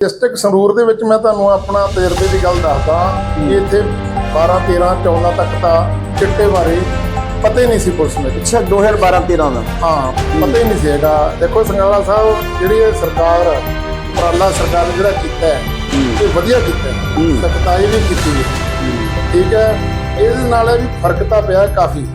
District Sangrur ਦੇ ਵਿੱਚ ਮੈਂ ਤੁਹਾਨੂੰ ਆਪਣਾ ਤਜਰਬੇ ਦੀ ਗੱਲ ਦੱਸਦਾ। ਕਿ ਇੱਥੇ 12 13 14 ਤੱਕ ਤਾਂ ਚਿੱਟੇ ਬਾਰੇ ਪਤਾ ਹੀ ਨਹੀਂ ਸੀ ਪੁਲਿਸ ਨੂੰ। ਅੱਛਾ 2012 13 ਦਾ। ਹਾਂ ਪਤਾ ਹੀ ਨਹੀਂ ਸੀ ਹੈਗਾ। ਦੇਖੋ ਸੰਗਾਲਾ ਸਾਹਿਬ ਜਿਹੜੀ ਇਹ ਸਰਕਾਰ ਉਪਰਾਲਾ ਸਰਕਾਰ ਨੇ ਜਿਹੜਾ ਕੀਤਾ ਹੈ ਇਹ ਵਧੀਆ ਕੀਤਾ। ਸਖਤਾਈ ਵੀ ਕੀਤੀ ਹੈ। ਠੀਕ ਹੈ ਇਹਦੇ ਨਾਲ ਵੀ ਫ਼ਰਕ ਤਾਂ ਪਿਆ ਕਾਫੀ।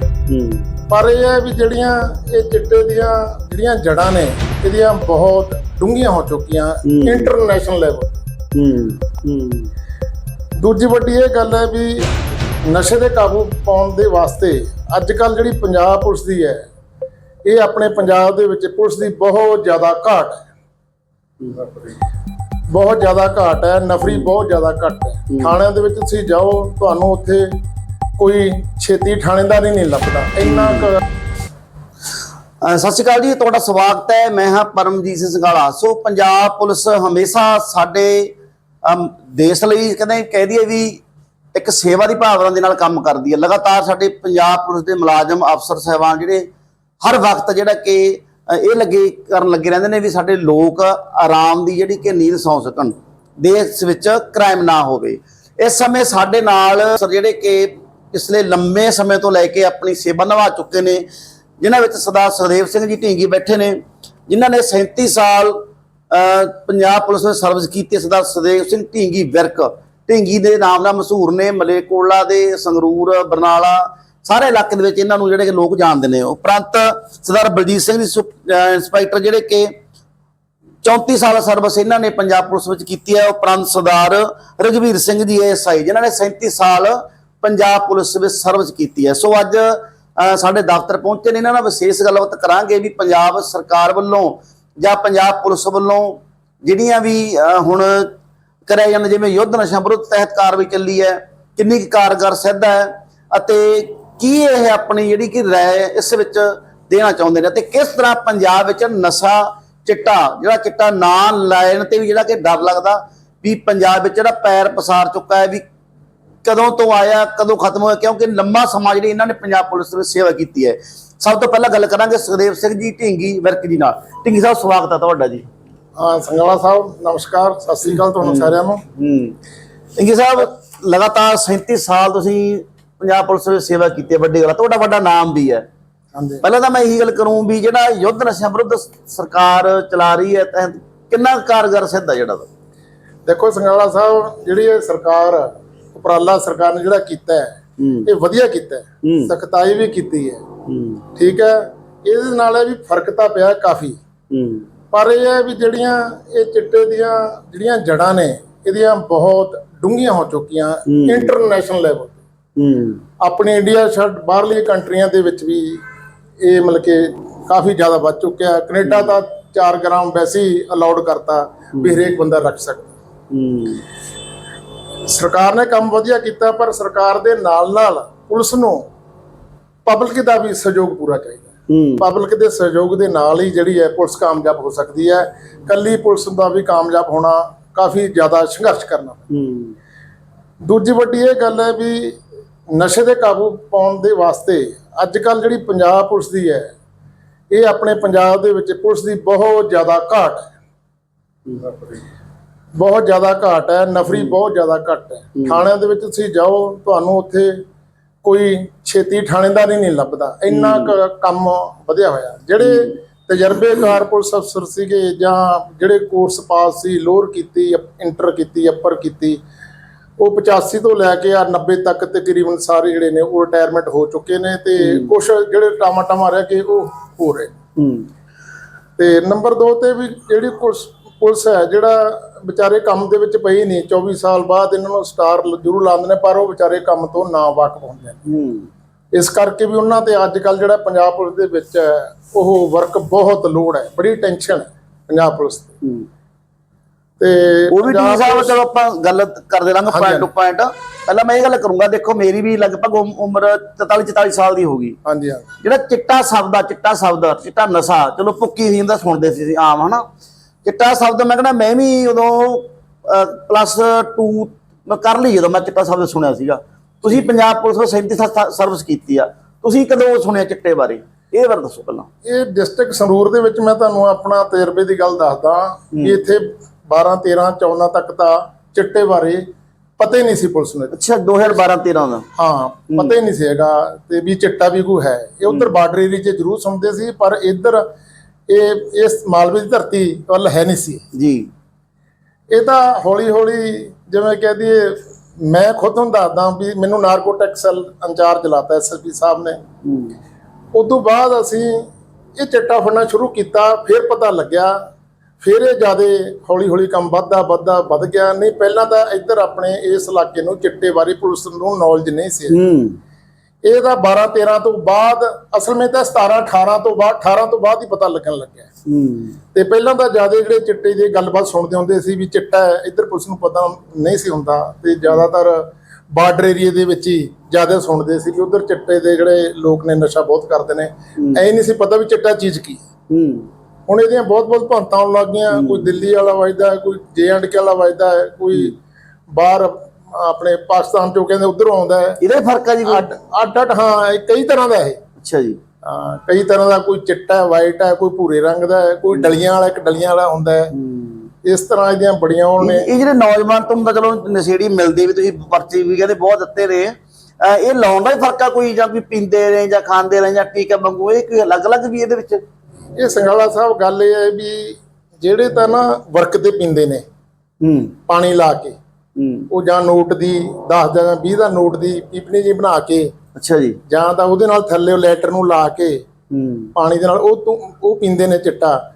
ਪਰ ਇਹ ਹੈ ਵੀ ਜਿਹੜੀਆਂ ਇਹ ਚਿੱਟੇ ਦੀਆਂ ਜਿਹੜੀਆਂ ਜੜਾਂ ਨੇ ਇਹਦੀਆਂ ਬਹੁਤ ਡੂੰਘੀਆਂ ਹੋ ਚੁੱਕੀਆਂ। ਇੰਟਰਨੈਸ਼ਨਲ ਲੈਵਲ ਹੂੰ ਹੂੰ। ਦੂਜੀ ਵੱਡੀ ਇਹ ਗੱਲ ਹੈ ਵੀ ਨਸ਼ੇ ਦੇ ਕਾਬੂ ਪਾਉਣ ਦੇ ਵਾਸਤੇ ਅੱਜ ਕੱਲ ਜਿਹੜੀ ਪੰਜਾਬ ਪੁਲਿਸ ਦੀ ਹੈ ਇਹ ਆਪਣੇ ਪੰਜਾਬ ਦੇ ਵਿੱਚ ਪੁਲਿਸ ਦੀ ਬਹੁਤ ਜ਼ਿਆਦਾ ਘਾਟ ਹੈ। ਬਹੁਤ ਜ਼ਿਆਦਾ ਘਾਟ ਹੈ ਨਫਰੀ ਬਹੁਤ ਜ਼ਿਆਦਾ ਘੱਟ ਹੈ। ਥਾਣਿਆਂ ਦੇ ਵਿੱਚ ਤੁਸੀਂ ਜਾਓ ਤੁਹਾਨੂੰ ਉੱਥੇ ਕੋਈ ਛੇਤੀ ਥਾਣੇਦਾਰ ਹੀ ਨਹੀਂ ਲੱਭਦਾ। ਇੰਨਾ ਕੁ ਸਤਿ ਸ਼੍ਰੀ ਅਕਾਲ ਜੀ ਤੁਹਾਡਾ ਸਵਾਗਤ ਹੈ। ਮੈਂ ਹਾਂ ਪਰਮਜੀਤ ਸਿੰਘ ਸੰਘਾਲਾ। ਸੋ ਪੰਜਾਬ ਪੁਲਿਸ ਹਮੇਸ਼ਾ ਸਾਡੇ ਅਮ, ਦੇਸ਼ ਲਈ ਕਹਿੰਦੇ ਕਹਿ ਦਈਏ ਵੀ ਇੱਕ ਸੇਵਾ ਦੀ ਭਾਵਨਾ ਦੇ ਨਾਲ ਕੰਮ ਕਰਦੀ ਹੈ। ਲਗਾਤਾਰ ਸਾਡੇ ਪੰਜਾਬ ਪੁਲਿਸ ਦੇ ਮੁਲਾਜ਼ਮ ਅਫਸਰ ਸਹਿਬਾਨ ਜਿਹੜੇ ਹਰ ਵਕਤ ਜਿਹੜਾ ਕਿ ਅ, ਇਹ ਲੱਗੇ ਕਰਨ ਲੱਗੇ ਰਹਿੰਦੇ ਨੇ ਵੀ ਸਾਡੇ ਲੋਕ ਆਰਾਮ ਦੀ ਜਿਹੜੀ ਕਿ ਨੀਂਦ ਸੌਂ ਸਕਣ। ਦੇਸ਼ ਵਿੱਚ ਕ੍ਰਾਈਮ ਨਾ ਹੋਵੇ। ਇਸ ਸਮੇਂ ਸਾਡੇ ਨਾਲ ਸਰ ਜਿਹੜੇ ਕਿ ਪਿਛਲੇ ਲੰਮੇ ਸਮੇਂ ਤੋਂ ਲੈ ਕੇ ਆਪਣੀ ਸੇਵਾ ਨਿਭਾ ਚੁੱਕੇ ਨੇ, ਜਿਨ੍ਹਾਂ ਵਿੱਚ ਸਰਦਾਰ ਸੁਖਦੇਵ ਸਿੰਘ ਜੀ ਢੀਂਗੀ ਬੈਠੇ ਨੇ, ਜਿਨ੍ਹਾਂ ਨੇ 37 ਸਾਲ ਪੰਜਾਬ ਪੁਲਿਸ ਵਿੱਚ ਸਰਵਿਸ ਕੀਤੀ ਹੈ। ਸਰਦਾਰ ਸੁਖਦੇਵ ਸਿੰਘ ਢੀਂਗੀ ਵਿਰਕ ਢੀਂਗੀ ਦੇ ਨਾਮ ਨਾਲ ਮਸ਼ਹੂਰ ਨੇ ਮਲੇਕੋਲਾ ਦੇ, ਸੰਗਰੂਰ, ਬਰਨਾਲਾ, ਸਾਰੇ ਇਲਾਕੇ ਦੇ ਵਿੱਚ ਇਹਨਾਂ ਨੂੰ ਜਿਹੜੇ ਕਿ ਲੋਕ ਜਾਣਦੇ ਨੇ ਉਪਰੰਤ ਸਰਦਾਰ ਬਲਜੀਤ ਸਿੰਘ ਜੀ ਸੁਪ- ਇੰਸਪੈਕਟਰ ਜਿਹੜੇ ਕਿ 34 ਸਾਲ ਸਰਵਿਸ ਇਹਨਾਂ ਨੇ ਪੰਜਾਬ ਪੁਲਿਸ ਵਿੱਚ ਕੀਤੀ ਹੈ ਉਪਰੰਤ ਸਰਦਾਰ ਰਘਵੀਰ ਸਿੰਘ ਜੀ ਐਸਆਈ ਜਿਨ੍ਹਾਂ ਨੇ 37 ਸਾਲ ਪੰਜਾਬ ਪੁਲਿਸ ਵਿੱਚ ਸਰਵਿਸ ਕੀਤੀ ਹੈ। ਸੋ ਅੱਜ ਸਾਡੇ ਦਫ਼ਤਰ ਪਹੁੰਚੇ ਨੇ। ਇਹਨਾਂ ਨਾਲ ਵਿਸ਼ੇਸ਼ ਗੱਲਬਾਤ ਕਰਾਂਗੇ ਵੀ ਪੰਜਾਬ ਸਰਕਾਰ ਵੱਲੋਂ ਜਾਂ ਪੰਜਾਬ ਪੁਲਿਸ ਵੱਲੋਂ ਜਿਹੜੀਆਂ ਵੀ ਹੁਣ ਕਰਿਆ ਜਾਂਦਾ, ਜਿਵੇਂ ਯੁੱਧ ਨਸ਼ਾ ਵਿਰੁੱਧ ਤਹਿਤ ਕਾਰਵਾਈ ਚੱਲੀ ਹੈ, ਕਿੰਨੀ ਕਾਰਗਰ ਸਿੱਧ ਹੈ ਅਤੇ ਕੀ ਇਹ ਆਪਣੀ ਜਿਹੜੀ ਕਿ ਰਾਏ ਇਸ ਵਿੱਚ ਦੇਣਾ ਚਾਹੁੰਦੇ ਨੇ ਤੇ ਕਿਸ ਤਰ੍ਹਾਂ ਪੰਜਾਬ ਵਿੱਚ ਨਸ਼ਾ ਚਿੱਟਾ, ਜਿਹੜਾ ਚਿੱਟਾ ਨਾਂ ਲੈਣ ਤੇ ਵੀ ਜਿਹੜਾ ਕਿ ਡਰ ਲੱਗਦਾ ਵੀ ਪੰਜਾਬ ਵਿੱਚ ਜਿਹੜਾ ਪੈਰ ਪਸਾਰ ਚੁੱਕਾ ਹੈ ਵੀ ਕਦੋਂ ਤੋਂ ਆਇਆ ਕਦੋਂ ਖਤਮ ਹੋਇਆ ਕਿਉਂਕਿ ਲੰਮਾ ਸਮਾਂ ਜਿਹੜੀ ਇਹਨਾਂ ਨੇ ਪੰਜਾਬ ਪੁਲਿਸ ਵਿੱਚ ਸੇਵਾ ਕੀਤੀ ਹੈ। ਸਭ ਤੋਂ ਪਹਿਲਾਂ ਗੱਲ ਕਰਾਂਗੇ ਸੁਖਦੇਵ ਸਿੰਘ ਜੀ ਢਿੰਗੀ ਵਰਕ ਜੀ ਨਾਲ। ਢਿੰਗੀ ਸਾਹਿਬ ਸਵਾਗਤ ਹੈ ਤੁਹਾਡਾ ਜੀ। ਹਾਂ ਸੰਗਾਲਾ ਸਾਹਿਬ ਨਮਸਕਾਰ ਸਤਿ ਸ੍ਰੀ ਅਕਾਲ ਤੁਹਾਨੂੰ ਸਾਰਿਆਂ ਨੂੰ। ਹੂੰ। ਢਿੰਗੀ ਸਾਹਿਬ ਲਗਾਤਾਰ 37 ਸਾਲ ਤੁਸੀਂ ਪੰਜਾਬ ਪੁਲਿਸ ਵਿੱਚ ਸੇਵਾ ਕੀਤੀ ਹੈ ਵੱਡੀ ਗੱਲ। ਤੁਹਾਡਾ ਵੱਡਾ ਨਾਮ ਵੀ ਹੈ। ਹਾਂਜੀ। ਪਹਿਲਾਂ ਤਾਂ ਮੈਂ ਇਹੀ ਗੱਲ ਕਰੂੰ ਵੀ ਜਿਹੜਾ ਯੁੱਧ ਨਸ਼ਿਆਂ ਵਿਰੁੱਧ ਸਰਕਾਰ ਚਲਾ ਰਹੀ ਹੈ ਤਾਂ ਕਿੰਨਾ ਕਾਰਗਰ ਸਿੱਧ ਹੈ ਜਿਹੜਾ? ਦੇਖੋ ਸੰਗਾਲਾ ਸਾਹਿਬ ਜਿਹੜੀ ਇਹ ਸਰਕਾਰ ਉਪਰਾਲਾ ਸਰਕਾਰ ਨੇ ਜਿਹੜਾ ਕੀਤਾ ਹੈ ਇਹ ਵਧੀਆ ਕੀਤਾ ਹੈ। ਸਖਤਾਈ ਵੀ ਕੀਤੀ ਹੈ। ਠੀਕ ਹੈ? ਇਹਦੇ ਨਾਲ ਇਹ ਵੀ ਫ਼ਰਕ ਤਾਂ ਪਿਆ ਕਾਫੀ। ਪਰ ਇਹ ਹੈ ਵੀ ਜਿਹੜੀਆਂ ਇਹ ਚਿੱਟੇ ਦੀਆਂ ਜਿਹੜੀਆਂ ਜੜਾਂ ਨੇ ਇਹਦੀਆਂ ਬਹੁਤ ਡੂੰਘੀਆਂ ਹੋ ਚੁੱਕੀਆਂ। ਇੰਟਰਨੈਸ਼ਨਲ ਲੈਵਲ ਹੂੰ। ਆਪਣੇ ਇੰਡੀਆ ਛੱਡ ਬਾਹਰਲੀ ਕੰਟਰੀਆਂ ਦੇ ਵਿੱਚ ਵੀ ਇਹ ਮਤਲਬ ਕਿ ਕਾਫੀ ਜ਼ਿਆਦਾ ਵੱਧ ਚੁੱਕਿਆ। ਕੈਨੇਡਾ ਤਾਂ 4 ਗ੍ਰਾਮ ਵੈਸੇ ਹੀ ਅਲਾਉਡ ਕਰਤਾ ਵੀ ਹਰੇਕ ਬੰਦਾ ਰੱਖ ਸਕਦਾ। ਸਰਕਾਰ ਨੇ ਕੰਮ ਵਧੀਆ ਕੀਤਾ ਪਰ ਸਰਕਾਰ ਦੇ ਨਾਲ ਨਾਲ ਪੁਲਿਸ ਨੂੰ ਪਬਲਿਕ ਦਾ ਵੀ ਸਹਿਯੋਗ ਪੂਰਾ ਚਾਹੀਦਾ ਹੂੰ। ਪਬਲਿਕ ਦੇ ਸਹਿਯੋਗ ਦੇ ਨਾਲ ਹੀ ਜਿਹੜੀ ਹੈ ਪੁਲਿਸ ਕਾਮਯਾਬ ਹੋ ਸਕਦੀ ਹੈ। ਕੱਲੀ ਪੁਲਿਸ ਦਾ ਵੀ ਕਾਮਯਾਬ ਹੋਣਾ ਕਾਫੀ ਜ਼ਿਆਦਾ ਸੰਘਰਸ਼ ਕਰਨਾ ਦੂਜੀ ਵੱਡੀ ਇਹ ਗੱਲ ਹੈ ਵੀ ਨਸ਼ੇ ਦੇ ਕਾਬੂ ਪਾਉਣ ਦੇ ਵਾਸਤੇ ਅੱਜ ਕੱਲ ਜਿਹੜੀ ਪੰਜਾਬ ਪੁਲਿਸ ਦੀ ਹੈ ਇਹ ਆਪਣੇ ਪੰਜਾਬ ਦੇ ਵਿੱਚ ਪੁਲਿਸ ਦੀ ਬਹੁਤ ਜ਼ਿਆਦਾ ਘਾਟ ਹੈ। ਬਹੁਤ ਜ਼ਿਆਦਾ ਘਾਟ ਹੈ ਨਫਰੀ ਬਹੁਤ ਜ਼ਿਆਦਾ ਘੱਟ ਹੈ। ਥਾਣਿਆਂ ਦੇ ਵਿੱਚ ਤੁਸੀਂ ਜਾਓ ਤੁਹਾਨੂੰ ਉੱਥੇ ਕੋਈ ਛੇਤੀ ਥਾਣੇਦਾਰ ਹੀ ਨਹੀਂ ਲੱਭਦਾ। ਇੰਨਾ ਕੰਮ ਵਧਿਆ ਹੋਇਆ। ਜਿਹੜੇ ਤਜਰਬੇਕਾਰ ਪੁਲਿਸ ਅਫਸਰ ਸੀਗੇ ਜਾਂ ਜਿਹੜੇ ਕੋਰਸ ਪਾਸ ਸੀ ਲੋਅਰ ਕੀਤੀ ਇੰਟਰ ਕੀਤੀ ਅਪਰ ਕੀਤੀ ਉਹ 85 ਤੋਂ ਲੈ ਕੇ ਆ 90 ਤੱਕ ਤਕਰੀਬਨ ਸਾਰੇ ਜਿਹੜੇ ਨੇ ਉਹ ਰਿਟਾਇਰਮੈਂਟ ਹੋ ਚੁੱਕੇ ਨੇ ਤੇ ਕੁਝ ਜਿਹੜੇ ਟਾਮਾ ਟਾਮਾ ਰਹਿ ਕੇ ਉਹ ਹੋ ਰਹੇ ਤੇ ਨੰਬਰ 2 ਤੇ ਵੀ ਜਿਹੜੀ ਪੁਲਿਸ ਪੁਲਿਸ ਹੈ ਜਿਹੜਾ ਵਿਚਾਰੇ ਕੰਮ ਦੇ ਵਿੱਚ ਪਈ ਨਹੀਂ 24 ਸਾਲ ਬਾਅਦ ਇਹਨਾਂ ਨੂੰ ਸਟਾਰ ਜ਼ਰੂਰ ਲਾਉਂਦੇ ਨੇ ਪਰ ਉਹ ਵਿਚਾਰੇ ਕੰਮ ਤੋਂ ਨਾ ਵਾਕਫ ਹੁੰਦੇ ਨੇ। ਇਸ ਕਰਕੇ ਵੀ ਉਹਨਾਂ ਤੇ ਅੱਜ ਕੱਲ ਜਿਹੜਾ ਪੰਜਾਬ ਪੁਲਿਸ ਦੇ ਵਿੱਚ ਉਹ ਵਰਕ ਬਹੁਤ ਲੋਡ ਹੈ ਬੜੀ ਟੈਨਸ਼ਨ ਹੈ ਪੰਜਾਬ ਪੁਲਿਸ ਹੂੰ। ਤੇ ਉਹ ਵੀ ਡੀ ਸਾਹਿਬ ਚਲੋ ਆਪਾਂ ਗੱਲ ਕਰਦੇ ਹਾਂਜੀ, ਪੁਆਇੰਟ ਟੂ ਪੁਆਇੰਟ ਪਹਿਲਾਂ ਮੈਂ ਇਹ ਗੱਲ ਕਰੂੰਗਾ ਦੇਖੋ ਮੇਰੀ ਵੀ ਲਗਭਗ ਉਮ- ਉਮਰ 43 44 ਸਾਲ ਦੀ ਹੋ ਗਈ। ਹਾਂਜੀ ਹਾਂ ਜਿਹੜਾ ਚਿੱਟਾ ਸ਼ਬਦ ਆ ਚਿੱਟਾ ਸ਼ਬਦ ਚਿੱਟਾ ਨਸ਼ਾ ਚਲੋ ਭੁੱਕੀ ਫੀਮ ਦਾ ਸੁਣਦੇ ਸੀ ਆਮ ਹਨਾ? ਚਿੱਟਾ ਸ਼ਬਦ ਮੈਂ ਕਹਿੰਦਾ ਮੈਂ ਵੀ ਉਦੋਂ ਪਲੱਸ 2 ਮੈਂ ਕਰ ਲਈ ਜਦੋਂ ਮੈਂ ਚਿੱਟਾ ਸ਼ਬਦ ਸੁਣਿਆ ਸੀਗਾ। ਤੁਸੀਂ ਪੰਜਾਬ ਪੁਲਿਸ ਵਿੱਚ 37 ਸਰਵਿਸ ਕੀਤੀ ਆ। ਤੁਸੀਂ ਕਦੋਂ ਸੁਣਿਆ ਚਿੱਟੇ ਬਾਰੇ? ਇਹ ਬਾਰੇ ਦੱਸੋ ਪਹਿਲਾਂ। ਇਹ ਡਿਸਟ੍ਰਿਕਟ ਸੰਗਰੂਰ ਦੇ ਵਿੱਚ ਮੈਂ ਤੁਹਾਨੂੰ ਆਪਣਾ ਤਜਰਬੇ ਦੀ ਗੱਲ ਦੱਸਦਾ। ਕਿ ਇੱਥੇ 12 13 14 ਤੱਕ ਤਾਂ ਚਿੱਟੇ ਬਾਰੇ ਪਤਾ ਹੀ ਨਹੀਂ ਸੀ ਪੁਲਿਸ ਨੂੰ। ਅੱਛਾ 2012 13 ਦਾ। ਹਾਂ ਪਤਾ ਹੀ ਨਹੀਂ ਸੀ ਹੈਗਾ ਤੇ ਵੀ ਚਿੱਟਾ ਵੀ ਕੋਈ ਹੈ। ਇਹ ਉਧਰ ਬਾਰਡਰ ਏਰੀਆ 'ਚ ਜ਼ਰੂਰ ਸੁਣਦੇ ਸੀ ਪਰ ਇੱਧਰ ਇਹ ਇਸ ਮਾਲਵੇ ਦੀ ਧਰਤੀ ਵੱਲ ਹੈ ਨਹੀਂ ਸੀ। ਜੀ। ਇਹ ਤਾਂ ਹੌਲੀ ਹੌਲੀ ਜਿਵੇਂ ਕਹਿ ਦਈਏ ਮੈਂ ਖੁਦ ਤੁਹਾਨੂੰ ਦੱਸਦਾ ਵੀ ਮੈਨੂੰ ਨਾਰਕੋਟਿਕ ਸੈੱਲ ਇੰਚਾਰਜ ਲਾਤਾ ਐਸਐਸਪੀ ਸਾਹਿਬ ਨੇ। ਉਸ ਤੋਂ ਬਾਅਦ ਅਸੀਂ ਇਹ ਚਿੱਟਾ ਫੜਨਾ ਸ਼ੁਰੂ ਕੀਤਾ ਫਿਰ ਪਤਾ ਲੱਗਿਆ ਫਿਰ ਇਹ ਜਿਆਦੇ ਹੌਲੀ ਹੌਲੀ ਕੰਮ ਵੱਧਦਾ ਵੱਧਦਾ ਵੱਧ ਗਿਆ। ਨਹੀਂ ਪਹਿਲਾਂ ਤਾਂ ਇੱਧਰ ਆਪਣੇ ਇਸ ਇਲਾਕੇ ਨੂੰ ਚਿੱਟੇ ਬਾਰੇ ਪੁਲਿਸ ਨੂੰ ਨੌਲੇਜ ਨਹੀਂ ਸੀ। ਹੂੰ ਇਹ ਤਾਂ 12 13 ਤੋਂ ਬਾਅਦ ਅਸਲ ਵਿੱਚ ਤਾਂ 17 18 ਤੋਂ ਬਾਅਦ 18 ਤੋਂ ਬਾਅਦ ਹੀ ਪਤਾ ਲੱਗਣ ਲੱਗਿਆ ਹੂੰ। ਤੇ ਪਹਿਲਾਂ ਤਾਂ ਜ਼ਿਆਦਾ ਜਿਹੜੇ ਚਿੱਟੇ ਦੀ ਗੱਲਬਾਤ ਸੁਣਦੇ ਹੁੰਦੇ ਸੀ ਵੀ ਚਿੱਟਾ ਇੱਧਰ ਪੁਲਿਸ ਨੂੰ ਪਤਾ ਨਹੀਂ ਸੀ ਹੁੰਦਾ ਤੇ ਜ਼ਿਆਦਾਤਰ ਬਾਰਡਰ ਏਰੀਆ ਦੇ ਵਿੱਚ ਹੀ ਜ਼ਿਆਦਾ ਸੁਣਦੇ ਸੀ ਕਿ ਉਧਰ ਚਿੱਟੇ ਦੇ ਜਿਹੜੇ ਲੋਕ ਨੇ ਨਸ਼ਾ ਬਹੁਤ ਕਰਦੇ ਨੇ। ਐ ਨਹੀਂ ਸੀ ਪਤਾ ਵੀ ਚਿੱਟਾ ਚੀਜ਼ ਕੀ ਹੁਣ ਇਹਦੀਆਂ ਬਹੁਤ ਬਹੁਤ ਭੰਤਾਂ ਆਉਣ ਲੱਗ ਗਈਆਂ ਕੋਈ ਦਿੱਲੀ ਵਾਲਾ ਵੱਜਦਾ ਕੋਈ ਜੇ ਐਂਡ ਕੇ ਵਾਲਾ ਵੱਜਦਾ ਹੈ, ਕੋਈ ਬਾਹਰ ਆਪਣੇ ਪਾਕਿਸਤਾਨ ਚੋਂ ਕਹਿੰਦੇ ਉਧਰੋਂ ਆਉਂਦਾ ਹੈ। ਇਹਦਾ ਫ਼ਰਕ ਆ ਜੀ ਕੋਈ? ਅੱਡ ਅੱਡ ਅੱਡ ਹਾਂ ਇਹ ਕਈ ਤਰ੍ਹਾਂ ਦਾ ਇਹ। ਅੱਛਾ ਜੀ। ਹਾਂ, ਕਈ ਤਰ੍ਹਾਂ ਦਾ ਕੋਈ ਚਿੱਟਾ ਹੈ ਵਾਈਟ ਹੈ ਕੋਈ ਭੂਰੇ ਰੰਗ ਦਾ ਹੈ ਕੋਈ ਡਲੀਆਂ ਵਾਲਾ ਇੱਕ ਡਲੀਆਂ ਵਾਲਾ ਹੁੰਦਾ ਹੈ। ਹੂੰ। ਇਸ ਤਰ੍ਹਾਂ ਇਹਦੀਆਂ ਬੜੀਆਂ ਹੋਣ ਨੇ। ਇਹ ਇਹ ਜਿਹੜੇ ਨੌਜਵਾਨ ਤੁਹਾਨੂੰ ਤਾਂ ਚਲੋ ਨਸ਼ੇੜੀ ਮਿਲਦੇ ਵੀ ਤੁਸੀਂ ਪਰਚੀ ਵੀ ਕਹਿੰਦੇ ਬਹੁਤ ਦਿੱਤੇ ਰਹੇ ਅਹ ਇਹ ਲਾਉਣ ਦਾ ਹੀ ਫ਼ਰਕ ਆ ਕੋਈ ਜਾਂ ਕੋਈ ਪੀਂਦੇ ਰਹੇ ਜਾਂ ਖਾਂਦੇ ਰਹੇ ਜਾਂ ਟੀਕਾ ਮੰਗੂ ਇਹ ਕੋਈ ਅਲੱਗ-ਅਲੱਗ ਵੀ ਇਹਦੇ ਵਿੱਚ? ਇਹ ਸੰਗਾਲਾ ਸਾਹਿਬ ਗੱਲ ਇਹ ਹੈ ਵੀ ਜਿਹੜੇ ਤਾਂ ਨਾ ਵਰਕ ਤੇ ਪੀਂਦੇ ਨੇ ਹੂੰ। ਪਾਣੀ ਲਾ ਕੇ ਉਹ ਜਾਂ ਨੋਟ ਦੀ 10 ਜਾਂ 20 ਦਾ ਨੋਟ ਦੀ ਪੀਪਣੀ ਜੀ ਬਣਾ ਕੇ ਅੱਛਾ ਜੀ। ਜਾਂ ਤਾਂ ਉਹਦੇ ਨਾਲ ਥੱਲੇ ਉਹ ਲੈਟਰ ਨੂੰ ਲਾ ਕੇ ਪਾਣੀ ਦੇ ਨਾਲ ਉਹ ਉਹ ਪੀਂਦੇ ਨੇ ਚਿੱਟਾ।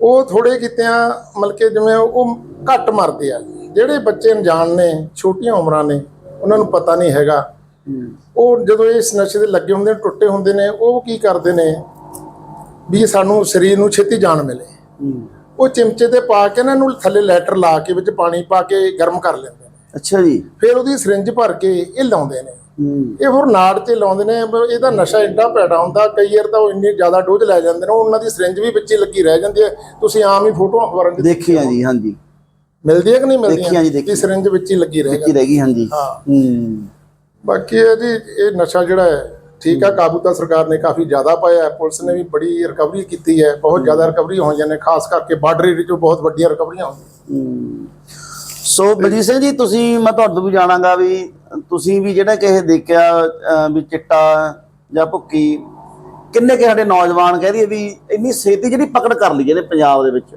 ਉਹ ਥੋੜੇ ਕਿਤਿਆਂ ਮਤਲਬ ਕਿ ਜਿਵੇਂ ਉਹ ਘੱਟ ਮਰਦੇ ਆ। ਜਿਹੜੇ ਬੱਚੇ ਅਣਜਾਣ ਨੇ ਛੋਟੀਆਂ ਉਮਰਾਂ ਨੇ ਉਹਨਾਂ ਨੂੰ ਪਤਾ ਨਹੀਂ ਹੈਗਾ। ਉਹ ਜਦੋਂ ਇਸ ਨਸ਼ੇ ਦੇ ਲੱਗੇ ਹੁੰਦੇ ਨੇ ਟੁੱਟੇ ਹੁੰਦੇ ਨੇ ਉਹ ਕੀ ਕਰਦੇ ਨੇ? ਵੀ ਸਾਨੂੰ ਸਰੀਰ ਨੂੰ ਛੇਤੀ ਜਾਨ ਮਿਲੇ। ਉਹ ਚਿਮਚੇ ਤੇ ਪਾ ਕੇ ਨਾ ਇਹਨੂੰ ਥੱਲੇ ਲੈਟਰ ਲਾ ਕੇ ਵਿੱਚ ਪਾਣੀ ਪਾ ਕੇ ਗਰਮ ਕਰ ਲੈਂਦੇ ਨੇ। ਅੱਛਾ ਜੀ। ਫਿਰ ਉਹਦੀ ਸਿਰਿੰਜ ਭਰ ਕੇ ਇਹ ਲਾਉਂਦੇ ਨੇ। ਇਹ ਹੋਰ ਨਾੜ ਤੇ ਲਾਉਂਦੇ ਨੇ ਇਹਦਾ ਨਸ਼ਾ ਇੰਨਾ ਪੈੜਾ ਹੁੰਦਾ ਕਈ ਵਾਰ ਤਾਂ ਉਹ ਇੰਨੀ ਜ਼ਿਆਦਾ ਡੋਜ਼ ਲੈ ਜਾਂਦੇ ਨੇ ਉਹਨਾਂ ਦੀ ਸਿਰਿੰਜ ਵੀ ਵਿੱਚ ਹੀ ਲੱਗੀ ਰਹਿ ਜਾਂਦੀ ਹੈ। ਤੁਸੀਂ ਆਮ ਹੀ ਫੋਟੋਆਂ ਅਖਬਾਰਾਂ 'ਚ ਦੇਖੀ ਆ ਜੀ ਹਾਂਜੀ। ਮਿਲਦੀ ਹੈ ਕਿ ਨਹੀਂ ਮਿਲਦੀ ਦੇਖੀਆਂ ਜੀ, ਦੇਖੀਆਂ। ਸਿਰਿੰਜ ਵਿੱਚ ਹੀ ਲੱਗੀ ਰਹੇ ਗਈ ਹਾਂਜੀ। ਹਾਂ। ਹੂੰ। ਬਾਕੀ ਇਹ ਜੀ ਇਹ ਨਸ਼ਾ ਜਿਹੜਾ ਹੈ ਠੀਕ ਆ ਕਾਬੂ ਤਾਂ ਸਰਕਾਰ ਨੇ ਕਾਫੀ ਜ਼ਿਆਦਾ ਪਾਇਆ ਹੈ। ਪੁਲਿਸ ਨੇ ਵੀ ਬੜੀ ਰਿਕਵਰੀ ਕੀਤੀ ਹੈ। ਬਹੁਤ ਜ਼ਿਆਦਾ ਰਿਕਵਰੀ ਹੋਈਆਂ ਨੇ ਖਾਸ ਕਰਕੇ ਬਾਰਡਰ ਏਰੀਆ 'ਚੋਂ ਬਹੁਤ ਵੱਡੀਆਂ ਰਿਕਵਰੀਆਂ ਹੋਈਆਂ ਸੋ ਬਲਜੀਤ ਸਿੰਘ ਜੀ ਤੁਸੀਂ ਮੈਂ ਤੁਹਾਡੇ ਤੋਂ ਵੀ ਜਾਣਾਂਗਾ ਵੀ ਤੁਸੀਂ ਵੀ ਜਿਹੜਾ ਕਿਸੇ ਦੇਖਿਆ ਵੀ ਚਿੱਟਾ ਜਾਂ ਭੁੱਕੀ ਕਿੰਨੇ ਕਿ ਸਾਡੇ ਨੌਜਵਾਨ ਕਹਿ ਦਈਏ ਵੀ ਇੰਨੀ ਛੇਤੀ ਜਿਹੜੀ ਪਕੜ ਕਰ ਲਈ ਇਹਨੇ ਪੰਜਾਬ ਦੇ ਵਿੱਚ।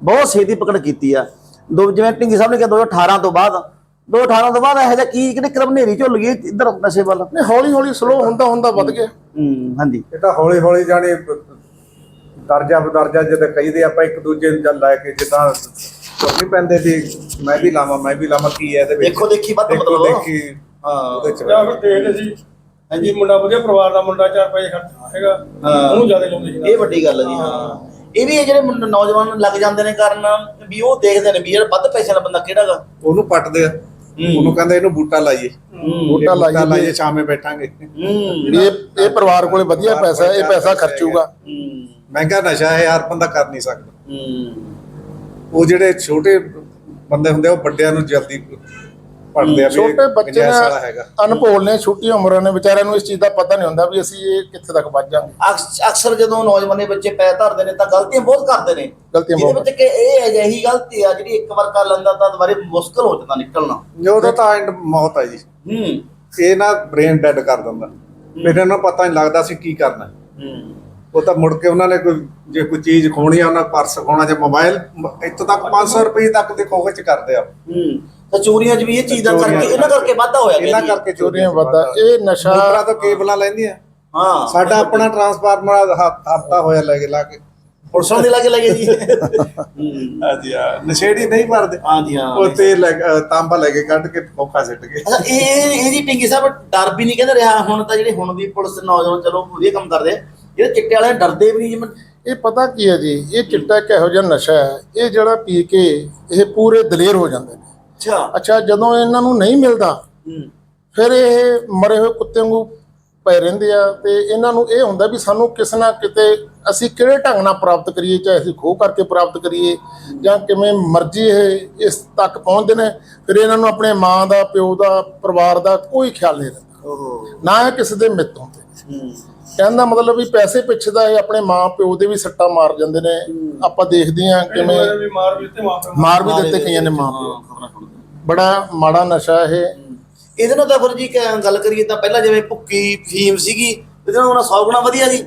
ਬਹੁਤ ਛੇਤੀ ਪਕੜ ਕੀਤੀ ਆ। ਦੋ ਜਿਵੇਂ ਢਿੰਗੀ ਸਾਹਿਬ ਨੇ ਕਿਹਾ 2018 ਤੋਂ ਬਾਅਦ 2018 ਤੋਂ ਬਾਅਦ ਇਹੋ ਜਿਹਾ ਕੀ ਕਿਹੜੇ ਕਰਮ ਨੇਰੀ ਝੁੱਲ ਗਈ ਇੱਧਰ ਨਸ਼ੇ ਵੱਲ। ਨਹੀਂ ਹੌਲੀ ਹੌਲੀ ਸਲੋ ਹੁੰਦਾ ਹੁੰਦਾ ਵੱਧ ਗਿਆ। ਹਮ, ਹਾਂਜੀ। ਇਹ ਤਾਂ ਹੌਲੀ ਹੌਲੀ ਜਾਣੀ ਦਰਜਾ ਬਦਰਜਾ ਜਦ ਕਹੀਦੇ ਆਪਾਂ ਇੱਕ ਦੂਜੇ ਨੂੰ ਲੈ ਕੇ ਜਿੱਦਾਂ ਤੁਰਨੀ ਪੈਂਦੇ ਸੀ ਮੈਂ ਵੀ ਲਾਵਾਂ ਮੈਂ ਵੀ ਲਾਵਾਂ ਕੀ ਹੈ ਇਹਦੇ ਵਿੱਚ? ਦੇਖੋ ਦੇਖੀ ਵੱਧ ਮਤਲਬ ਦੇਖੀ ਹਾਂ ਉਹਦੇ ਚ। ਜਾਂ ਫਿਰ ਦੇਖਦੇ ਸੀ ਹਾਂਜੀ। ਮੁੰਡਾ ਵਧੀਆ ਪਰਿਵਾਰ ਦਾ ਮੁੰਡਾ ਚਾਰ ਪੈਸੇ ਖਰਚਦਾ ਹੈਗਾ ਹਾਂ। ਉਹਨੂੰ ਜ਼ਿਆਦਾ ਲਾਉਂਦੇ ਸੀ। ਇਹ ਵੱਡੀ ਗੱਲ ਹੈ ਜੀ ਹਾਂ। ਇਹ ਵੀ ਇਹ ਜਿਹੜੇ ਮੁੰਡੇ- ਨੌਜਵਾਨ ਲੱਗ ਜਾਂਦੇ ਨੇ ਕਰਨ ਵੀ ਉਹ ਦੇਖਦੇ ਨੇ ਵੀ ਯਾਰ ਵੱਧ ਪੈਸੇ ਵਾਲਾ ਬੰਦਾ ਕਿਹੜਾਗਾ ਉਹਨੂੰ ਪੱਟਦੇ ਆ। ਉਹਨੂੰ ਕਹਿੰਦੇ ਇਹਨੂੰ ਬੂਟਾ ਲਾਈਏ। ਬੂਟਾ ਲਾਈਏ ਲਾਈਏ। ਸ਼ਾਮੇ ਬੈਠਾਂਗੇ। ਇਹ ਇਹ ਪਰਿਵਾਰ ਕੋਲੇ ਵਧੀਆ ਪੈਸਾ ਹੈ ਇਹ ਪੈਸਾ ਖਰਚੂਗਾ। ਮਹਿੰਗਾ ਨਸ਼ਾ ਹੈ ਯਾਰ ਬੰਦਾ ਕਰ ਨਹੀਂ ਸਕਦਾ। ਉਹ ਜਿਹੜੇ ਛੋਟੇ ਬੰਦੇ ਹੁੰਦੇ ਆ ਉਹ ਵੱਡਿਆਂ ਨੂੰ ਜਲਦੀ ਪੜਦੇ ਆ ਵੀ ਛੋਟੇ ਬੱਚੇ ਨੇ ਅਨਭੋਲ ਨੇ ਛੋਟੀਆਂ ਉਮਰਾਂ ਨੇ ਵਿਚਾਰਿਆਂ ਨੂੰ ਇਸ ਚੀਜ਼ ਦਾ ਪਤਾ ਨਹੀਂ ਹੁੰਦਾ ਵੀ ਅਸੀਂ ਇਹ ਕਿੱਥੇ ਤੱਕ ਵੱਜ ਜਾਵਾਂਗੇ। ਅਕਸ- ਅਕਸਰ ਜਦੋਂ ਨੌਜਵਾਨੇ ਬੱਚੇ ਪੈਰ ਧਰਦੇ ਨੇ ਤਾਂ ਗਲਤੀਆਂ ਬਹੁਤ ਕਰਦੇ ਨੇ। ਗਲਤੀਆਂ ਬਹੁਤ। ਵਿੱਚ ਕਿ ਇਹ ਅਜਿਹੀ ਗਲਤੀ ਆ ਜਿਹੜੀ ਇੱਕ ਵਾਰ ਕਰ ਲੈਂਦਾ ਤਾਂ ਦੁਬਾਰੇ ਮੁਸ਼ਕਲ ਹੋ ਜਾਂਦਾ ਨਿਕਲਣਾ। ਉਹਦਾ ਤਾਂ ਐਂਡ ਮੌਤ ਹੈ ਜੀ। ਹੂੰ। ਇਹ ਨਾ ਬ੍ਰੇਨ ਡੈਡ ਕਰ ਦਿੰਦਾ। ਫਿਰ ਇਹਨਾਂ ਨੂੰ ਪਤਾ ਨਹੀਂ ਲੱਗਦਾ ਸੀ ਕੀ ਕਰਨਾ। ਹੂੰ। ਉਹ ਤਾਂ ਮੁੜ ਕੇ ਉਹਨਾਂ ਨੇ ਕੋਈ ਜੇ ਕੋਈ ਚੀਜ਼ ਖੋਣੀ ਆ ਉਹਨਾਂ ਪਰਸ ਖੋਣਾ ਜਾਂ ਮੋਬਾਈਲ ਇੱਥੋਂ ਤੱਕ 500 ਰੁਪਏ ਤੱਕ ਦੇ ਖੋਹ ਚ ਕਰਦੇ ਆ। ਹੂੰ। ਤਾਂ ਚੋਰੀਆਂ 'ਚ ਵੀ ਇਹ ਚੀਜ਼ ਦਾ ਕਰਕੇ ਇਹਨਾਂ ਕਰਕੇ ਵਾਧਾ ਹੋਇਆ ਇਹਨਾਂ ਕਹਿੰਦੀ। ਕਰਕੇ ਚੋਰੀਆਂ ਵੱਧਦਾ ਇਹ ਨਸ਼ਾ ਮੋਟਰਾਂ ਤੋਂ ਕੇਬਲਾਂ ਲੈਂਦੀਆਂ। ਹਾਂ। ਸਾਡਾ ਆਪਣਾ ਟਰਾਂਸਫਾਰਮਰ ਹਫਤਾ ਹੋਇਆ ਲੈ ਕੇ ਲਾ ਕੇ। ਪੁਲਿਸਾਂ ਦੇ ਲਾਗੇ ਲੱਗੇ ਜੀ। ਹੂੰ। ਹਾਂਜੀ ਹਾਂ। ਨਸ਼ੇੜੀ ਨਹੀਂ ਭਰਦੇ। ਹਾਂਜੀ ਹਾਂ। ਉਹ ਤੇ ਲੈ ਕੇ- ਅਹ ਤਾਂਬਾ ਲੈ ਕੇ ਕੱਢ ਕੇ ਖੋਖਾ ਸਿੱਟ ਗਏ। ਅੱਛਾ ਇਹ ਇਹ ਜੀ ਪਿੰਗੀ ਸਾਹਿਬ ਡਰ ਵੀ ਨਹੀਂ ਕਹਿੰਦੇ ਰਿਹਾ। ਹੁਣ ਤਾਂ ਜਿਹੜੇ ਹੁਣ ਦੀ ਪੁਲਿਸ ਨੌਜਵਾਨ ਚਲੋ ਵਧੀਆ ਕੰਮ ਕਰਦੇ ਆ। ਜਿਹੜੇ ਚਿੱਟੇ ਵਾਲੇ ਡਰਦੇ ਵੀ ਨਹੀਂ। ਜਿਵੇਂ ਇਹ ਪਤਾ ਕੀ ਹੈ ਜੀ? ਇਹ ਚਿੱਟਾ ਇੱਕ ਇਹੋ ਜਿਹਾ ਨਸ਼ਾ ਹੈ। ਇਹ ਜਿਹੜਾ ਪੀ ਕੇ ਇਹ ਪੂਰੇ ਦਲੇਰ ਹੋ ਜਾਂਦੇ ਨੇ। ਅੱਛਾ। ਅੱਛਾ ਜਦੋਂ ਇਹਨਾਂ ਨੂੰ ਨਹੀਂ ਮਿਲਦਾ ਫਿਰ ਇਹ ਮਰੇ ਹੋਏ ਕੁੱਤੇ ਵਾਂਗੂ ਪਏ ਰਹਿੰਦੇ ਆ ਤੇ ਇਹਨਾਂ ਨੂੰ ਇਹ ਹੁੰਦਾ ਵੀ ਸਾਨੂੰ ਕਿਸੇ ਨਾ ਕਿਤੇ ਅਸੀਂ ਕਿਹੜੇ ਢੰਗ ਨਾਲ ਪ੍ਰਾਪਤ ਕਰੀਏ ਚਾਹੇ ਅਸੀਂ ਖੋਹ ਕਰਕੇ ਪ੍ਰਾਪਤ ਕਰੀਏ ਜਾਂ ਕਿਵੇਂ ਮਰਜ਼ੀ ਇਹ ਇਸ ਤੱਕ ਪਹੁੰਚਦੇ ਨੇ ਫਿਰ ਇਹਨਾਂ ਨੂੰ ਆਪਣੇ ਮਾਂ ਦਾ ਪਿਓ ਦਾ ਪਰਿਵਾਰ ਦਾ ਕੋਈ ਖਿਆਲ ਨਹੀਂ ਰਹਿੰਦਾ। ਨਾ ਇਹ ਕਿਸੇ ਦੇ ਮਿੱਤ ਹੁੰਦੇ। ਕਹਿੰਦਾ ਮਤਲਬ ਵੀ ਪੈਸੇ ਪਿੱਛੇ ਦਾ ਇਹ ਆਪਣੇ ਮਾਂ ਪਿਓ ਦੇ ਵੀ ਸੱਟਾਂ ਮਾਰ ਜਾਂਦੇ ਨੇ। ਆਪਾਂ ਦੇਖਦੇ ਹਾਂ ਕਿਵੇਂ ਮਾਰ ਵੀ ਦਿੱਤੇ ਕਈਆਂ ਨੇ ਮਾਂ ਪਿਓ। ਬੜਾ ਮਾੜਾ ਨਸ਼ਾ ਇਹ। ਇਹਦੇ ਨਾਲ ਤਾਂ ਫਿਰ ਜੀ ਕ- ਗੱਲ ਕਰੀਏ ਤਾਂ ਪਹਿਲਾਂ ਜਿਵੇਂ ਭੁੱਕੀ ਫੀਮ ਸੀਗੀ ਇਹਦੇ ਨਾਲ ਉਹਨਾਂ 100 ਗੁਣਾ ਵਧੀਆ ਜੀ।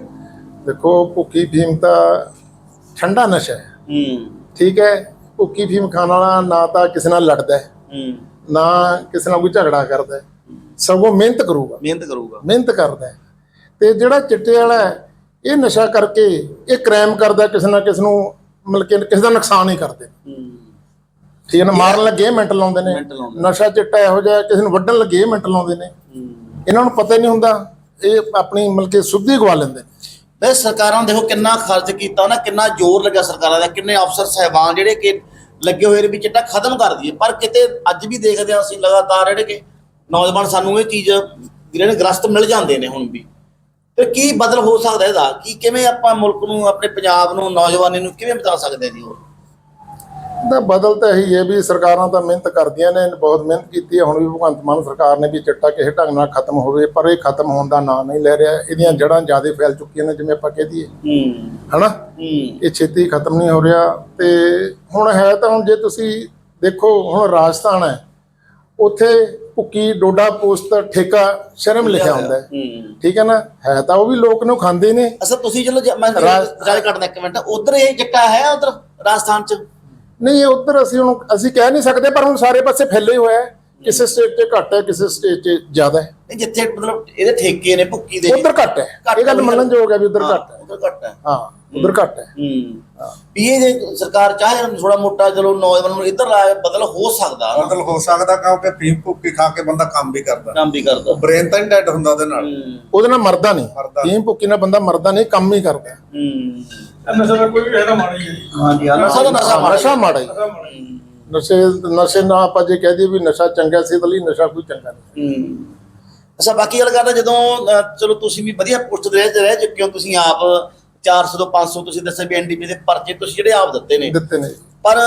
ਦੇਖੋ ਭੁੱਕੀ ਫੀਮ ਤਾਂ ਠੰਡਾ ਨਸ਼ਾ ਹੈ। ਹੂੰ। ਠੀਕ ਹੈ ਭੁੱਕੀ ਫੀਮ ਖਾਣ ਵਾਲਾ ਨਾ ਤਾਂ ਕਿਸੇ ਨਾਲ ਲੜਦਾ ਹੈ ਹੂੰ। ਨਾ ਕਿਸੇ ਨਾਲ ਕੋਈ ਝਗੜਾ ਕਰਦਾ ਹੈ। ਸਗੋਂ ਮਿਹਨਤ ਕਰੂਗਾ। ਮਿਹਨਤ ਕਰੂਗਾ। ਮਿਹਨਤ ਕਰਦਾ ਹੈ। ਤੇ ਜਿਹੜਾ ਚਿੱਟੇ ਵਾਲਾ ਹੈ ਇਹ ਨਸ਼ਾ ਕਰਕੇ ਇਹ ਕ੍ਰਾਈਮ ਕਰਦਾ ਕਿਸੇ ਨਾ ਕਿਸੇ ਨੂੰ ਮਤਲਬ ਕਿ ਕਿਸੇ ਦਾ ਨੁਕਸਾਨ ਹੀ ਕਰਦੇ ਹੂੰ। ਠੀਕ ਹੈ ਨਾ? ਮਾਰਨ ਲੱਗੇ ਮਿੰਟ ਲਾਉਂਦੇ ਨੇ। ਨਸ਼ਾ ਚਿੱਟਾ ਇਹੋ ਜਿਹਾ ਕਿਸੇ ਨੂੰ ਵੱਢਣ ਲੱਗੇ ਮਿੰਟ ਲਾਉਂਦੇ ਨੇ। ਇਹਨਾਂ ਨੂੰ ਪਤਾ ਹੀ ਨਹੀਂ ਹੁੰਦਾ। ਇਹ ਆਪਣੀ ਮਤਲਬ ਕਿ ਸੁੱਧੀ ਗਵਾ ਲੈਂਦੇ ਬਈ ਸਰਕਾਰਾਂ ਦੇਖੋ ਕਿੰਨਾ ਖਰਚ ਕੀਤਾ ਨਾ ਕਿੰਨਾ ਜ਼ੋਰ ਲੱਗਾ ਸਰਕਾਰਾਂ ਦਾ ਕਿੰਨੇ ਅਫਸਰ ਸਹਿਬਾਨ ਜਿਹੜੇ ਕਿ ਲੱਗੇ ਹੋਏ ਨੇ ਵੀ ਚਿੱਟਾ ਖਤਮ ਕਰ ਦਈਏ। ਪਰ ਕਿਤੇ ਅੱਜ ਵੀ ਦੇਖਦੇ ਹਾਂ ਅਸੀਂ ਲਗਾਤਾਰ ਜਿਹੜੇ ਕਿ ਨੌਜਵਾਨ ਸਾਨੂੰ ਇਹ ਚੀਜ਼ ਜਿਹੜੇ ਨੇ ਗ੍ਰਸਤ ਮਿਲ ਜਾਂਦੇ ਨੇ ਹੁਣ ਵੀ। ਤੇ ਕੀ ਬਦਲ ਹੋ ਸਕਦਾ ਇਹਦਾ? ਕੀ ਕਿਵੇਂ ਆਪਾਂ ਮੁਲਕ ਨੂੰ ਆਪਣੇ ਪੰਜਾਬ ਨੂੰ ਨੌਜਵਾਨੀ ਨੂੰ ਕਿਵੇਂ ਬਚਾ ਸਕਦੇ ਜੀ ਹੋਰ? ਦਾ ਬਦਲ ਤਾਂ ਇਹੀ ਹੈ ਵੀ ਸਰਕਾਰਾਂ ਤਾਂ ਮਿਹਨਤ ਕਰਦੀਆਂ ਨੇ ਬਹੁਤ ਮਿਹਨਤ ਕੀਤੀ ਹੈ ਹੁਣ ਵੀ ਭਗਵੰਤ ਮਾਨ ਸਰਕਾਰ ਨੇ ਵੀ ਚਿੱਟਾ ਕਿਸੇ ਢੰਗ ਨਾਲ ਖਤਮ ਹੋਵੇ ਪਰ ਇਹ ਖਤਮ ਹੋਣ ਦਾ ਨਾਂ ਨਹੀਂ ਲੈ ਰਿਹਾ। ਇਹਦੀਆਂ ਜੜ੍ਹਾਂ ਜ਼ਿਆਦਾ ਫੈਲ ਚੁੱਕੀਆਂ ਨੇ ਜਿਵੇਂ ਆਪਾਂ ਕਹਿ ਦਈਏ। ਹੂੰ। ਹਨਾ? ਹੂੰ। ਇਹ ਛੇਤੀ ਖਤਮ ਨਹੀਂ ਹੋ ਰਿਹਾ ਤੇ ਹੁਣ ਹੈ ਤਾਂ ਹੁਣ ਜੇ ਤੁਸੀਂ ਦੇਖੋ ਹੁਣ ਰਾਜਸਥਾਨ ਹੈ ਉੱਥੇ ਭੁੱਕੀ ਡੋਡਾ ਪੋਸਤ ਠੇਕਾ ਸ਼ਰਮ ਲਿਖਿਆ ਹੁੰਦਾ ਠੀਕ ਹੈ ਨਾ? ਹੈ ਤਾਂ ਉਹ ਵੀ ਲੋਕ ਨੂੰ ਖਾਂਦੇ ਨੇ। ਅਸਾ ਤੁਸੀਂ ਚਲੋ ਮੈਂ ਕੱਟਦਾ ਇੱਕ ਮਿੰਟ। ਉਧਰ ਇਹ ਚਿੱਟਾ ਹੈ ਉਧਰ ਰਾਜਸਥਾਨ ਚ? ਨਹੀਂ ਉੱਧਰ ਅਸੀਂ ਹੁਣ ਅਸੀਂ ਕਹਿ ਨਹੀਂ ਸਕਦੇ ਪਰ ਹੁਣ ਸਾਰੇ ਪਾਸੇ ਫੈਲੇ ਹੋਇਆ ਹੈ। ਕਿਸੇ ਸਟੇਟ 'ਚ ਘੱਟ ਹੈ ਕਿਸੇ ਸਟੇਟ 'ਚ ਜ਼ਿਆਦਾ ਹੈ। ਨਹੀਂ, ਜਿੱਥੇ ਮਤਲਬ ਇਹਦੇ ਠੇਕੇ ਨੇ ਭੁੱਕੀ ਦੇ ਉੱਧਰ ਘੱਟ ਹੈ। ਇਹ ਗੱਲ ਮੰਨਣ ਯੋਗ ਹੈ ਵੀ ਉੱਧਰ ਘੱਟ ਹੈ। ਉਧਰ ਘੱਟ ਹੈ। ਹਾਂ। ਉੱਧਰ ਘੱਟ ਹੈ। ਹੂੰ। ਵੀ ਇਹ ਜੇ ਸਰਕਾਰ ਚਾਹੇ ਥੋੜਾ ਮੋਟਾ ਚਲੋ ਨੌਜਵਾਨ ਨੂੰ ਇੱਧਰ ਲਾਇਆ ਬਦਲ ਹੋ ਸਕਦਾ ਨਾ। ਬਦਲ ਹੋ ਸਕਦਾ ਕਿਉਂਕਿ ਫੀਮ ਭੁੱਕੀ ਖਾ ਕੇ ਬੰਦਾ ਕੰਮ ਵੀ ਕਰਦਾ। ਕੰਮ ਵੀ ਕਰਦਾ। ਬ੍ਰੇਨ ਤਾਂ ਨਹੀਂ ਡੈਡ ਹੁੰਦਾ ਉਹਦੇ ਨਾਲ। ਹੂੰ। ਉਹਦੇ ਨਾਲ ਮਰਦਾ ਨਹੀਂ। ਟੀਮ ਭੁੱਕੀ ਨਾਲ ਬੰਦਾ ਮਰਦਾ ਨਹੀਂ ਕੰਮ ਹੀ ਕਰਦਾ। ਹੈ। ਹੂੰ ਨਸ਼ਾ ਤਾਂ ਕੋਈ ਵੀ ਹੈ ਨਾ ਮਾੜਾ ਹੀ ਹੈ ਜੀ। ਹਾਂਜੀ ਹਾਂ। ਨਸ਼ਾ ਤਾਂ ਨਸ਼ਾ ਮਾੜਾ ਨਸ਼ਾ ਮਾੜਾ ਹੀ। ਨਸ਼ਾ ਮਾੜਾ ਹੀ ਹੈ। ਨਸ਼ੇ ਨਸ਼ੇ ਨਾਲ ਆਪਾਂ ਜੇ ਕਹਿ ਦਈਏ ਵੀ ਨਸ਼ਾ ਚੰਗਾ ਸੀ ਤਾਂ ਲਈ ਨਸ਼ਾ ਕੋਈ ਚੰਗਾ ਨਹੀਂ। ਹੂੰ। ਅੱਛਾ ਬਾਕੀ ਗੱਲ ਕਰਦਾ ਜਦੋਂ ਅਹ, ਚਲੋ ਤੁਸੀਂ ਵੀ ਵਧੀਆ ਪੋਸਟ ਦੇ ਰਹੇ ਰਹਿ ਚੁੱਕੇ ਹੋ ਤੁਸੀਂ ਆਪ 400 ਤੋਂ 500 ਤੁਸੀਂ ਦੱਸਿਆ ਵੀ ਐਨਡੀਪੀ ਦੇ ਪਰਚੇ ਤੁਸੀਂ ਜਿਹੜੇ ਆਪ ਦਿੱਤੇ ਨੇ। ਦਿੱਤੇ ਨੇ। ਪਰ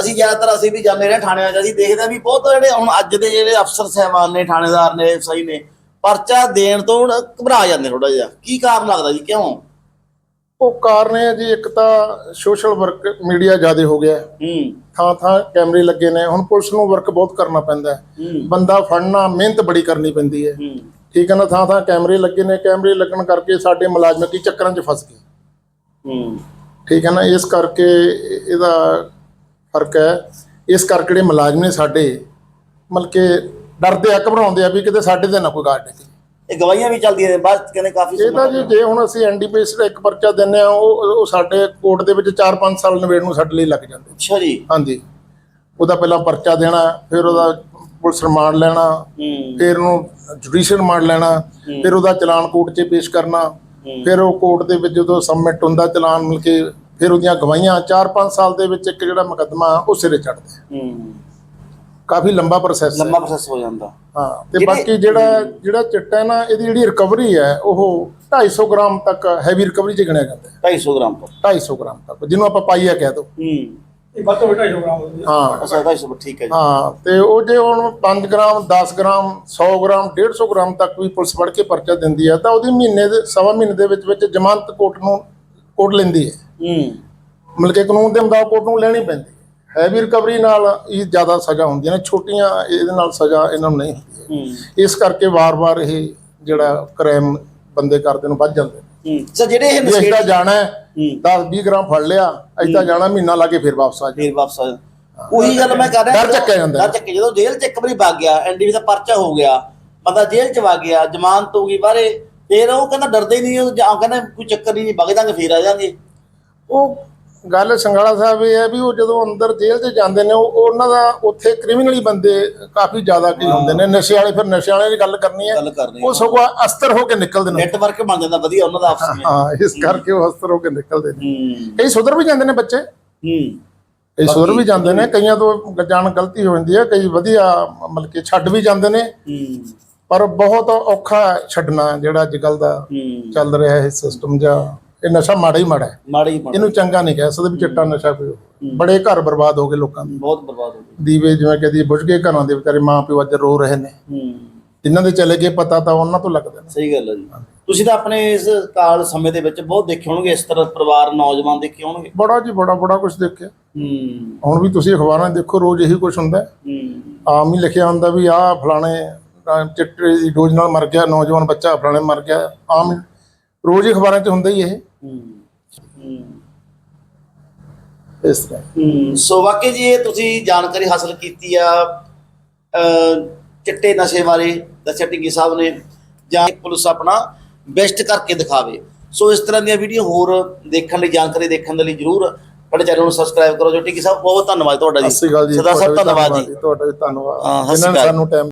ਅਸੀਂ ਜ਼ਿਆਦਾਤਰ ਅਸੀਂ ਵੀ ਜਾਂਦੇ ਰਹੇ ਥਾਣਿਆਂ 'ਚ ਅਸੀਂ ਦੇਖਦੇ ਵੀ ਬਹੁਤ ਜਿਹੜੇ ਹੁਣ ਅੱਜ ਦੇ ਜਿਹੜੇ ਅਫਸਰ ਸਹਿਬਾਨ ਨੇ ਥਾਣੇਦਾਰ ਨੇ ਸਹੀ ਨੇ ਪਰਚਾ ਦੇਣ ਤੋਂ ਘਬਰਾ ਜਾਂਦੇ ਥੋੜਾ ਜਿਹਾ। ਕੀ ਕਾਰਨ ਲੱਗਦਾ ਜੀ ਕਿਉਂ? ਉਹ ਕਾਰਨ ਹੈ ਜੀ ਇੱਕ ਤਾਂ ਸੋਸ਼ਲ ਵਰਕ ਮੀਡੀਆ ਜ਼ਿਆਦਾ ਹੋ ਗਿਆ ਹੈ। ਥਾਂ ਥਾਂ ਕੈਮਰੇ ਲੱਗੇ ਨੇ ਹੁਣ ਪੁਲਿਸ ਨੂੰ ਵਰਕ ਬਹੁਤ ਕਰਨਾ ਪੈਂਦਾ ਹੈ। ਬੰਦਾ ਫੜਨਾ ਮਿਹਨਤ ਬੜੀ ਕਰਨੀ ਪੈਂਦੀ ਹੈ। ਠੀਕ ਹੈ ਨਾ ਥਾਂ ਥਾਂ ਕੈਮਰੇ ਲੱਗੇ ਨੇ ਕੈਮਰੇ ਲੱਗਣ ਕਰਕੇ ਸਾਡੇ ਮੁਲਾਜ਼ਮ ਕੀ ਚੱਕਰਾਂ 'ਚ ਫਸ ਗਏ। ਠੀਕ ਹੈ ਨਾ ਇਸ ਕਰਕੇ ਇਹ- ਇਹਦਾ ਫ਼ਰਕ ਹੈ। ਇਸ ਕਰਕੇ ਜਿਹੜੇ ਮੁਲਾਜ਼ਮ ਨੇ ਸਾਡੇ ਮਤਲਬ ਕਿ ਡਰਦੇ ਆ ਘਬਰਾਉਂਦੇ ਆ ਵੀ ਕਿਤੇ ਸਾਡੇ ਤੇ ਨਾ ਕੋਈ ਗਾਰਡ ਨਿਕਲੇ ਇਹ ਗਵਾਹੀਆਂ ਵੀ ਚੱਲਦੀਆਂ ਨੇ ਬਾਅਦ ਕਹਿੰਦੇ ਕਾਫੀ ਇਹ ਤਾਂ ਜੀ ਜੇ ਹੁਣ ਅਸੀਂ ਐਨਡੀਪੀਐਸ ਦਾ ਇੱਕ ਪਰਚਾ ਦਿੰਨੇ ਆ ਉਹ ਉਹ ਸਾਡੇ ਕੋਰਟ ਦੇ ਵਿੱਚ 4-5 ਸਾਲ ਨਵੇੜ ਨੂੰ ਸਾਡੇ ਲਈ ਲੱਗ ਜਾਂਦੇ। ਅੱਛਾ ਜੀ। ਹਾਂਜੀ। ਉਹਦਾ ਪਹਿਲਾਂ ਪਰਚਾ ਦੇਣਾ ਫਿਰ ਉਹਦਾ ਪੁਲਿਸ ਰਿਮਾਂਡ ਲੈਣਾ ਫਿਰ ਉਹਨੂੰ ਜੁਡੀਸ਼ੀਅਲ ਰਿਮਾਂਡ ਲੈਣਾ ਫਿਰ ਉਹਦਾ ਚਲਾਨ ਕੋਰਟ 'ਚ ਪੇਸ਼ ਕਰਨਾ। ਫਿਰ ਉਹ ਕੋਰਟ ਦੇ ਵਿੱਚ ਜਦੋਂ ਸਬਮਿਟ ਹੁੰਦਾ ਚਲਾਨ ਮਿਲ ਕੇ ਫਿਰ ਉਹਦੀਆਂ ਗਵਾਹੀਆਂ 4-5 ਸਾਲ ਦੇ ਵਿੱਚ ਇੱਕ ਜਿਹੜਾ ਮੁਕੱਦਮਾ ਉਹ ਸਿਰੇ ਚੜਦਾ ਹੂੰ। ਕਾਫੀ ਲੰਬਾ ਪ੍ਰੋਸੈਸ ਹੈ। ਲੰਮਾ ਪ੍ਰੋਸੈਸ ਹੋ ਜਾਂਦਾ। ਹਾਂ ਤੇ ਬਾਕੀ ਜਿਹੜਾ ਜਿਹੜਾ ਚਿੱਟਾ ਨਾ ਇਹਦੀ ਜਿਹੜੀ ਰਿਕਵਰੀ ਹੈ ਉਹ 250 ਗ੍ਰਾਮ ਤੱਕ ਹੈਵੀ ਰਿਕਵਰੀ 'ਚ ਗਿਣਿਆ ਜਾਂਦਾ ਹੈ। 250 ਗ੍ਰਾਮ ਤੋਂ। 250 ਗ੍ਰਾਮ ਤੱਕ ਜਿਹਨੂੰ ਆਪਾਂ ਪਾਈਆ ਕਹਿ ਦੋ। ਹੂੰ। ਇਹ ਵੱਧ ਤੋਂ ਵੱਧ 250 ਗ੍ਰਾਮ ਹੁੰਦੀ ਹੈ। ਹਾਂ। ਅੱਛਾ 250 ਠੀਕ ਹੈ ਜੀ। ਹਾਂ ਤੇ ਉਹ ਜੇ ਹੁਣ 5 ਗ੍ਰਾਮ 10 ਗ੍ਰਾਮ 100 ਗ੍ਰਾਮ 150 ਗ੍ਰਾਮ ਤੱਕ ਵੀ ਪੁਲਿਸ ਫੜ ਕੇ ਪਰਚਾ ਦਿੰਦੀ ਹੈ ਤਾਂ ਉਹਦੀ ਮਹੀਨੇ ਦੇ ਸਵਾ ਮਹੀਨੇ ਦੇ ਵਿੱਚ ਵਿੱਚ ਜ਼ਮਾਨਤ ਕੋਰਟ ਨੂੰ ਕੋਰਟ ਲੈਂਦੀ ਹੈ। ਹੂੰ। ਮਤਲਬ ਕਿ ਕਾਨੂੰਨ ਦੇ ਮੁਤਾਬਕ ਕੋਰਟ ਨੂੰ ਲੈਣੀ ਪੈਂਦੀ ਹੈ। ਹੈਵੀ ਰਿਕਵਰੀ ਨਾਲ ਇਹ ਜ਼ਿਆਦਾ ਸਜ਼ਾ ਹੁੰਦੀਆਂ ਨੇ ਛੋਟੀਆਂ ਇਹਦੇ ਨਾਲ ਸਜ਼ਾ ਇਹਨਾਂ ਨੂੰ ਨਹੀਂ ਹੁੰਦੀ ਇਸ ਕਰਕੇ ਵਾਰ-ਵਾਰ ਇਹ ਜਿਹੜਾ ਕ੍ਰਾਈਮ ਬੰਦੇ ਕਰਦੇ ਨੂੰ ਵੱਧ ਜਾਂਦੇ ਸਰ ਜਿਹੜੇ ਇਹ ਤਾਂ ਨਸ਼ੇੜੀ ਜਾਣਾ ਹੈ ਹੂੰ। 10-20 ਗ੍ਰਾਮ ਫੜ ਲਿਆ ਤਾਂ ਜਾਣਾ ਮਹੀਨਾ ਲਾ ਕੇ ਫਿਰ ਵਾਪਸ ਆ ਜਾ ਫੇਰ ਵਾਪਸ ਆ। ਉਹੀ ਗੱਲ ਮੈਂ ਕਰ ਰਿਹਾ ਡਰ ਚੱਕਿਆ ਜਾਂਦਾ। ਡਰ ਚੱਕਿਆ। ਜਦੋਂ ਜੇਲ੍ਹ ਚ ਇੱਕ ਵਾਰੀ ਵਗ ਗਿਆ ਐਨਡੀਵੀ ਦਾ ਪਰਚਾ ਹੋ ਗਿਆ ਬੰਦਾ ਜੇਲ੍ਹ ਚ ਵਗ ਗਿਆ ਜ਼ਮਾਨਤ ਹੋ ਗਈ ਬਾਰੇ ਫੇਰ ਉਹ ਕਹਿੰਦਾ ਡਰਦੇ ਨਹੀਂ ਉਹ ਕਹਿੰਦਾ ਕੋਈ ਚੱਕਰ ਨਹੀਂ ਵਗ ਜਾਾਂਗੇ ਫੇਰ ਆ ਜਾਾਂਗੇ। ਉਹ ਗੱਲ ਸੰਗਾਲਾ ਸਾਹਿਬ ਇਹ ਹੈ ਵੀ ਉਹ ਜਦੋਂ ਅੰਦਰ ਜੇਲ੍ਹ 'ਚ ਜਾਂਦੇ ਨੇ ਉਹ ਉਹਨਾਂ ਦਾ ਉੱਥੇ ਕ੍ਰਿਮੀਨਲੀ ਬੰਦੇ ਕਾਫੀ ਜ਼ਿਆਦਾ ਕੀ ਹੁੰਦੇ ਨੇ। ਨਸ਼ੇ ਵਾਲੇ ਫਿਰ ਨਸ਼ੇ ਵਾਲੇ ਦੀ ਗੱਲ ਕਰਨੀ ਹੈ। ਗੱਲ ਕਰਨੀ ਉਹ ਸਗੋਂ ਅਸਤਰ ਹੋ ਕੇ ਨਿਕਲਦੇ ਨੇ ਨੈਟਵਰਕ ਬਣ ਜਾਂਦਾ ਵਧੀਆ ਉਹਨਾਂ ਦਾ ਆਪਸ ਵਿੱਚ। ਹਾਂ ਇਸ ਕਰਕੇ ਉਹ ਅਸਤਰ ਹੋ ਕੇ ਨਿਕਲਦੇ ਨੇ ਕਈ ਸੁਧਰ ਵੀ ਜਾਂਦੇ ਨੇ ਬੱਚੇ। ਹੂੰ। ਕਈ ਸੁਧਰ ਵੀ ਜਾਂਦੇ ਨੇ ਕਈਆਂ ਤੋਂ ਜਾਣ ਗਲਤੀ ਹੋ ਜਾਂਦੀ ਹੈ ਕਈ ਵਧੀਆ ਮਤਲਬ ਕਿ ਛੱਡ ਵੀ ਜਾਂਦੇ ਨੇ। ਹੂੰ। ਪਰ ਬਹੁਤ ਔਖਾ ਛੱਡਣਾ ਜਿਹੜਾ ਅੱਜ ਕੱਲ ਦਾ ਚੱਲ ਰਿਹਾ ਹੈ ਸਿਸਟਮ ਜਾਂ ਇਹ ਨਸ਼ਾ ਮਾੜਾ ਹੀ ਮਾੜਾ ਹੈ। ਮਾੜੇ ਹੀ ਇਹਨੂੰ ਚੰਗਾ ਨਹੀਂ ਕਹਿ ਸਕਦੇ ਵੀ ਚਿੱਟਾ ਨਸ਼ਾ ਪੀਓ। ਬੜੇ ਘਰ ਬਰਬਾਦ ਹੋ ਗਏ ਲੋਕਾਂ ਦੇ। ਬਹੁਤ ਬਰਬਾਦ ਹੋ ਗਏ। ਦੀਵੇ ਜਿਵੇਂ ਕਹਦੀ ਬੁਝ ਗਏ ਘਰਾਂ ਦੇ ਵਿਚਾਰੇ ਮਾਂ ਪਿਓ ਅੱਜ ਰੋ ਰਹੇ ਨੇ। ਜਿਨ੍ਹਾਂ ਦੇ ਚਲੇ ਗਏ ਪਤਾ ਤਾਂ ਉਹਨਾਂ ਤੋਂ ਲੱਗਦਾ ਸਹੀ ਗੱਲ ਹੈ ਜੀ। ਤੁਸੀਂ ਤਾਂ ਆਪਣੇ ਇਸ ਕਾਲ ਸਮੇਂ ਦੇ ਵਿੱਚ ਬਹੁਤ ਦੇਖੇ ਹੋਣਗੇ ਇਸ ਤਰ੍ਹਾਂ ਪਰਿਵਾਰ ਨੌਜਵਾਨ ਦੇਖੇ ਹੋਣਗੇ। ਬੜਾ ਜੀ ਬੜਾ ਬੜਾ ਕੁਝ ਦੇਖਿਆ। ਹੂੰ। ਹੁਣ ਵੀ ਤੁਸੀਂ ਅਖਬਾਰਾਂ ਦੇਖੋ ਰੋਜ਼ ਇਹੀ ਕੁਝ ਹੁੰਦਾ। ਹੈ। ਆਮ ਹੀ ਲਿਖਿਆ ਹੁੰਦਾ ਵੀ ਆਹ ਫਲਾਣੇ ਚਿੱਟੇ ਦੀ ਡੋਜ਼ ਨਾਲ ਮਰ ਗਿਆ ਨੌਜਵਾਨ ਬੱਚਾ ਫਲਾਣੇ ਮਰ ਗਿਆ। ਆਮ ਰੋਜ਼ ਹੀ ਅਖਬਾਰਾਂ 'ਚ ਹੁੰਦਾ ਹੀ ਇਹ। ਇਸ ਤਰ੍ਹਾਂ। ਹੂੰ ਸੋ ਵਾਕਈ ਜੀ ਇਹ ਤੁਸੀਂ ਜਾਣਕਾਰੀ ਹਾਸਲ ਕੀਤੀ ਆ ਅ, ਚਿੱਟੇ ਨਸ਼ੇ ਬਾਰੇ ਦੱਸਿਆ ਟਿੱਗੀ ਸਾਹਿਬ ਨੇ ਜਾਂ ਪੁਲਿਸ ਆਪਣਾ ਬੈਸਟ ਕਰਕੇ ਦਿਖਾਵੇ। ਸੋ ਇਸ ਤਰ੍ਹਾਂ ਦੀਆਂ ਵੀਡੀਓ ਹੋਰ ਦੇਖਣ ਲਈ ਜਾਣਕਾਰੀ ਦੇਖਣ ਦੇ ਲਈ ਜਰੂਰ ਸਾਡੇ ਚੈਨਲ ਨੂੰ ਸਬਸਕ੍ਰਾਈਬ ਕਰੋ। ਜੋ ਟਿੱਗੀ ਸਾਹਿਬ ਬਹੁਤ ਧੰਨਵਾਦ ਤੁਹਾਡਾ ਜੀ। ਸਤਿ ਸ਼੍ਰੀ ਅਕਾਲ ਜੀ ਸਦਾ ਤੁਹਾਡਾ ਵੀ ਧੰਨਵਾਦ ਜੀ। ਤੁਹਾਡਾ ਵੀ ਧੰਨਵਾਦ। ਹਾਂ, ਸਤਿ ਸ਼੍ਰੀ ਜਿਨ੍ਹਾਂ ਨੇ ਅਕਾਲ। ਸਾਨੂੰ ਟਾਈਮ